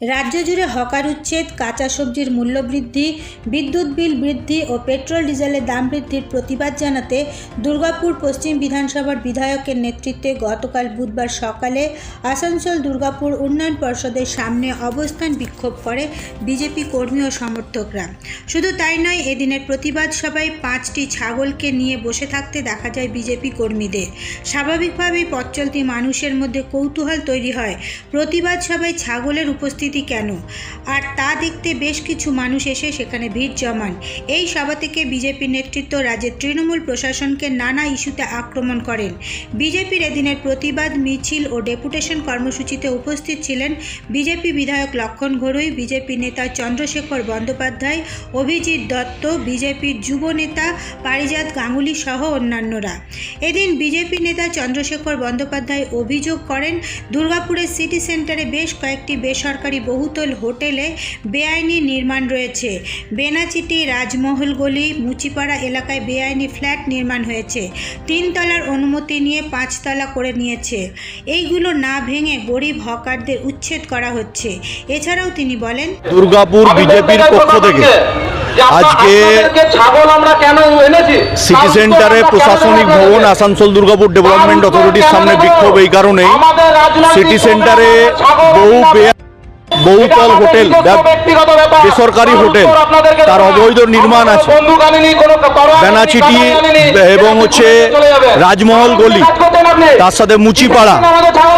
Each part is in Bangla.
রাজ্য জুড়ে হকার উচ্ছেদ, কাঁচা সবজির মূল্যবৃদ্ধি, বিদ্যুৎ বিল বৃদ্ধি ও পেট্রোল ডিজেলের দাম বৃদ্ধির প্রতিবাদ জানাতে দুর্গাপুর পশ্চিম বিধানসভার বিধায়কের নেতৃত্বে গতকাল বুধবার সকালে আসানসোল দুর্গাপুর উন্নয়ন পর্ষদের সামনে অবস্থান বিক্ষোভ করে বিজেপি কর্মী ও সমর্থকরা। শুধু তাই নয়, এদিনের প্রতিবাদ সভায় পাঁচটি ছাগলকে নিয়ে বসে থাকতে দেখা যায় বিজেপি কর্মীদের। স্বাভাবিকভাবেই পথচলতি মানুষের মধ্যে কৌতূহল তৈরি হয়। প্রতিবাদ সভায় ছাগলের উপস্থিতি কেন? আর তা দেখতে বেশ কিছু মানুষ এসে সেখানে ভিড় জমান। এই সভা থেকে বিজেপির নেতৃত্ব রাজ্যের তৃণমূল প্রশাসনকে নানা ইস্যুতে আক্রমণ করেন। বিজেপির এদিনের প্রতিবাদ, মিছিল ও ডেপুটেশন কর্মসূচিতে উপস্থিত ছিলেন বিজেপি বিধায়ক লক্ষণ ঘড়ুই বিজেপি নেতা চন্দ্রশেখর বন্দ্যোপাধ্যায়, অভিজিৎ দত্ত, বিজেপির যুব নেতা পারিজাত গাঙ্গুলি সহ অন্যান্যরা। এদিন বিজেপি নেতা চন্দ্রশেখর বন্দ্যোপাধ্যায় অভিযোগ করেন, দুর্গাপুরের সিটি সেন্টারে বেশ কয়েকটি বেসরকারি বহুতল হোটেলে বেআইনি নির্মাণ রয়েছে। বেনাচিটি রাজমহল গলি মুচিপাড়া এলাকায় বেআইনি ফ্ল্যাট নির্মাণ হয়েছে। তিনতলার অনুমতি নিয়ে পাঁচতলা করে নিয়েছে। এইগুলো না ভেঙে গরিব হকারদের উচ্ছেদ করা হচ্ছে। এছাড়াও তিনি বলেন দুর্গাপুর বিজেপির পক্ষ থেকে আজকে ছাগল আমরা কেন এনেছি? সিটি সেন্টারে প্রশাসনিক ভবন আসানসোল দুর্গাপুর ডেভেলপমেন্ট অথরিটির সামনে বিক্ষোভ এই কারণেই সিটি সেন্টারে বহু বে- বহুতল হোটেল। বেসরকারি হোটেল, তার অবৈধ নির্মাণ আছে। বেনাচিটি এবং হচ্ছে রাজমহল গলি। তার সাথে মুচিপাড়া।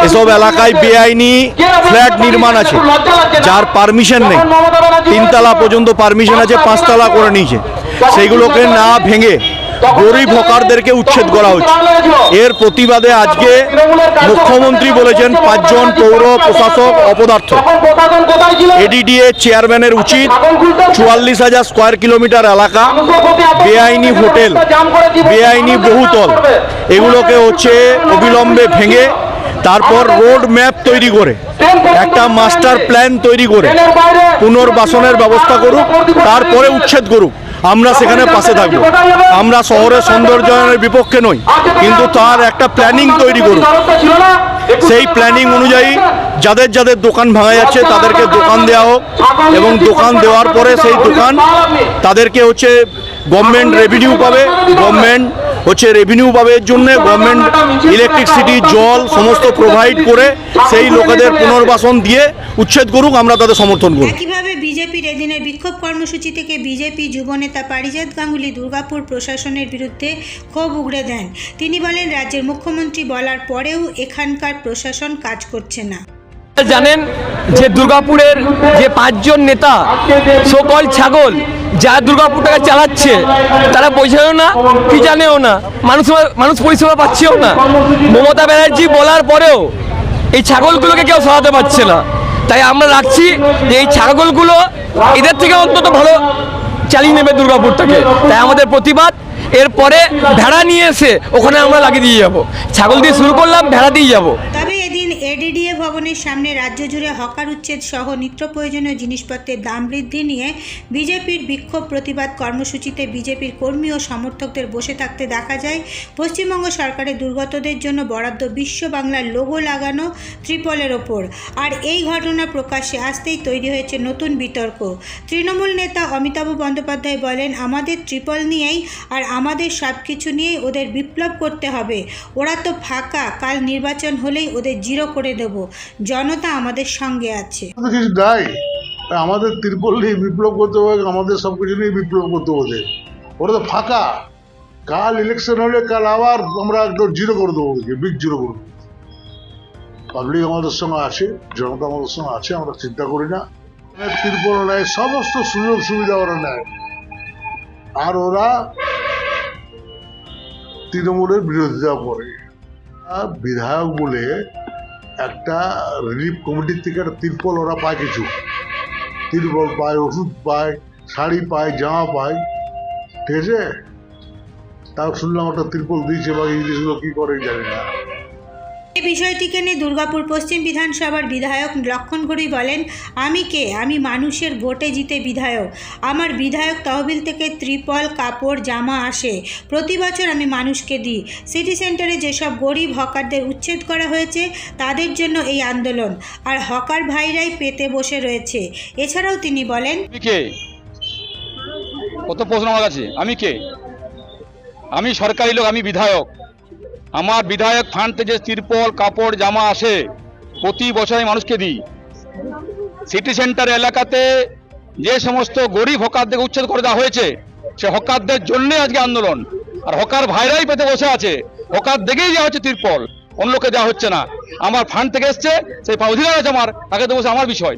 এসব এলাকায় বেআইনি ফ্ল্যাট নির্মাণ আছে। যার পারমিশন নেই। তিনতলা পর্যন্ত পারমিশন আছে পাঁচতলা করে নিয়েছে। সেইগুলোকে না ভেঙে গরিব হকারদেরকে উচ্ছেদ করা হচ্ছে। এর প্রতিবাদে আজকে মুখ্যমন্ত্রী বলেছেন পাঁচজন পৌর প্রশাসক অপদার্থ? এডিডিএ চেয়ারম্যানের উচিত চুয়াল্লিশ হাজার স্কোয়ার কিলোমিটার এলাকা বেআইনি হোটেল বেআইনি বহুতল। এগুলোকে হচ্ছে অবিলম্বে ভেঙে তারপর রোড ম্যাপ তৈরি করে। একটা মাস্টার প্ল্যান তৈরি করে। পুনর্বাসনের ব্যবস্থা করুক তারপরে উচ্ছেদ করুক। আমরা সেখানে পাশে থাকব আমরা শহরের সৌন্দর্যায়নের বিপক্ষে নই কিন্তু তার একটা প্ল্যানিং তৈরি করুক ব্যবস্থা ছিল না? একটু সেই প্ল্যানিং অনুযায়ী যাদের যাদের দোকান ভাঙা যাচ্ছে তাদেরকে দোকান দেওয়া হোক এবং দোকান দেওয়ার পরে সেই দোকান তাদেরকে হচ্ছে গভর্নমেন্ট রেভিনিউ পাবে গভর্নমেন্ট হচ্ছে রেভিনিউ পাবে এর জন্য গভর্নমেন্ট ইলেকট্রিসিটি জল সমস্ত প্রোভাইড করে সেই লোকেদের পুনর্বাসন দিয়ে উচ্ছেদ করুক আমরা তাদের সমর্থন করব। একইভাবে বিজেপির এদিনের বিক্ষোভ কর্মসূচি থেকে বিজেপি যুবনেতা পারিজাত গাঙ্গুলি দুর্গাপুর প্রশাসনের বিরুদ্ধে ক্ষোভ উগড়ে দেন। তিনি বলেন রাজ্যের মুখ্যমন্ত্রী বলার পরেও এখানকার প্রশাসন কাজ করছে না। জানেন যে দুর্গাপুরের যে পাঁচজন নেতা, সকল ছাগল যা দুর্গাপুরটাকে চালাচ্ছে, তারা বোঝেও না, কি জানেও না, মানুষ মানুষ পরিষেবা পাচ্ছেও না। মমতা ব্যানার্জি বলার পরেও এই ছাগলগুলোকে কেউ সরাতে পারছে না। তাই আমরা রাখছি যে এই ছাগলগুলো এদের থেকে অন্তত ভালো চালিয়ে নেবে দুর্গাপুরটাকে তাই আমাদের প্রতিবাদ, এরপরে ভেড়া নিয়ে এসে ওখানে আমরা লাগিয়ে দিয়ে যাব। ছাগল দিয়ে শুরু করলাম, ভেড়া দিয়ে যাব। এডিডিএ ভবনের সামনে রাজ্য জুড়ে হকার উচ্ছেদ সহ নিত্য প্রয়োজনীয় জিনিসপত্রের দাম বৃদ্ধি নিয়ে বিজেপির বিক্ষোভ প্রতিবাদ কর্মসূচিতে বিজেপির কর্মী ও সমর্থকদের বসে থাকতে দেখা যায়। পশ্চিমবঙ্গ সরকারের দুর্গতদের জন্য বরাদ্দ বিশ্ব বাংলার লোগো লাগানো ত্রিপলের ওপর। আর এই ঘটনা প্রকাশ্যে আসতেই তৈরি হয়েছে নতুন বিতর্ক। তৃণমূল নেতা অমিতাভ বন্দ্যোপাধ্যায় বলেন, আমাদের ত্রিপল নিয়েই আর আমাদের সব কিছু নিয়েই ওদের বিপ্লব করতে হবে। ওরা তো ফাঁকা, কাল নির্বাচন হলেই ওদের জিরো করে দেব। জনতা আমাদের সঙ্গে আছে। আমাদের তিরপল নিয়ে বিপ্লব করতে হবে, আমাদের সব কিছু নিয়ে বিপ্লব করতে হবে ওরা তো ফাঁকা। কাল ইলেকশন হলে কাল আবার আমরা একদম জিরো করে দেবো বিগ জিরো করে দেবো। পাবলিক আমাদের সঙ্গে আছে, জনতা আমাদের সঙ্গে আছে, আমরা চিন্তা করি না। তিরপল নেয়, সমস্ত সুযোগ সুবিধা ওরা নেয়। আর ওরা তৃণমূলের বিরোধিতা করে। বিধায়ক বলে একটা রিলিফ কমিটির থেকে একটা তিরপল ওরা পায় কিছু। তিরপল পায়, ওষুধ পায়, শাড়ি পায়, জামা পায়। ঠিক আছে? তাও শুনলাম একটা তিরপল দিয়েছে বা এই জিনিসগুলো কী করে জানি না। এই বিষয়টিকে নিয়ে দুর্গাপুর পশ্চিম বিধানসভার বিধায়ক লক্ষণ ঘড়ুই বলেন, আমি কে? আমি মানুষের ভোটে জিতে বিধায়ক। আমার বিধায়ক তহবিল থেকে ত্রিপল, কাপড়, জামা আসে। প্রতি বছর আমি মানুষকে দিই। সিটি সেন্টারে যেসব গরিব হকারদের উচ্ছেদ করা হয়েছে, তাদের জন্য এই আন্দোলন। আর হকার ভাইরাই পেতে বসে রয়েছে। এছাড়াও তিনি বলেন কত প্রশ্ন আমার কাছে। আমি কে? আমি সরকারি লোক, আমি বিধায়ক। আমার বিধায়ক ফান্ড যে তিরপল, কাপড়, জামা আসে, প্রতি বছর মানুষকে দিই। সিটি সেন্টার এলাকাতে যে সমস্ত গরিব হকারদের উচ্ছেদ করে দেওয়া হয়েছে, সে হকারদের জন্য আজকে আন্দোলন। আর হকার ভাইরাই পেতে বসে আছে, হকার দেখেই দেওয়া হচ্ছে তিরপল, অন্য লোকে দেওয়া হচ্ছে না। আমার ফান্ড থেকে এসছে, সেই অধিকার আছে আমার, তাকে তো বসে আমার বিষয়।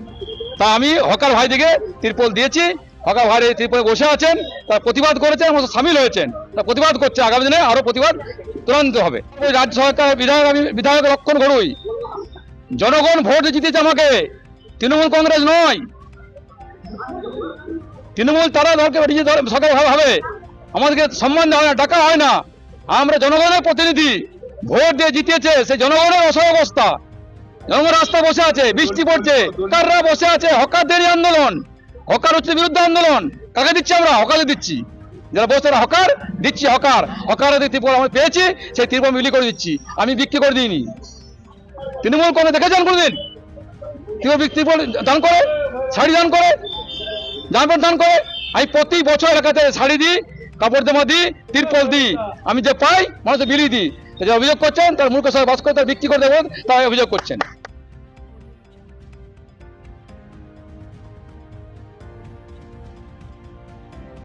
তা আমি হকার ভাই দিকে তিরপল দিয়েছি, হকার ভাই তিরপলে বসে আছেন, তার প্রতিবাদ করেছেন এবং সামিল হয়েছেন। প্রতিবাদ করছে, আগামী দিনে আরও প্রতিবাদ তুরান্বিত হবে। রাজ্য সরকারের বিধায়ক আমি, বিধায়ক লক্ষণ ঘড়ুই জনগণ ভোট জিতেছে আমাকে, তৃণমূল কংগ্রেস নয়। তৃণমূল তারা দলকে সরকার ভাবে ভাবে আমাদেরকে সম্মান দেওয়া হয় না টাকা হয় না। আমরা জনগণের প্রতিনিধি, ভোট দিয়ে জিতিয়েছে সেই জনগণের অসহায় অবস্থা জনগণ রাস্তা বসে আছে, বৃষ্টি পড়ছে হকাররা বসে আছে, হকারদেরই আন্দোলন, হকার হচ্ছে বিরুদ্ধে আন্দোলন। কাকে দিচ্ছি আমরা? হকারে দিচ্ছি। যারা বসে হকার, দিচ্ছি হকার। হকার ত্রিপুরা আমি পেয়েছি, সেই ত্রিপুরা বিলি করে দিচ্ছি। আমি বিক্রি করে দিইনি। তৃণমূল কোনো দেখেছেন কোনোদিন? করে দান করে, শাড়ি দান করে, জামা দান করে। আমি প্রতি বছর এলাকাতে শাড়ি দিই, কাপড় জামা দিই, তিরপল দিই। আমি যে পাই মানুষকে বিলি দিই। যে অভিযোগ করছেন, তার মূর্খ সবাই বাস করে তার বিক্রি করে দেবো তাই অভিযোগ করছেন।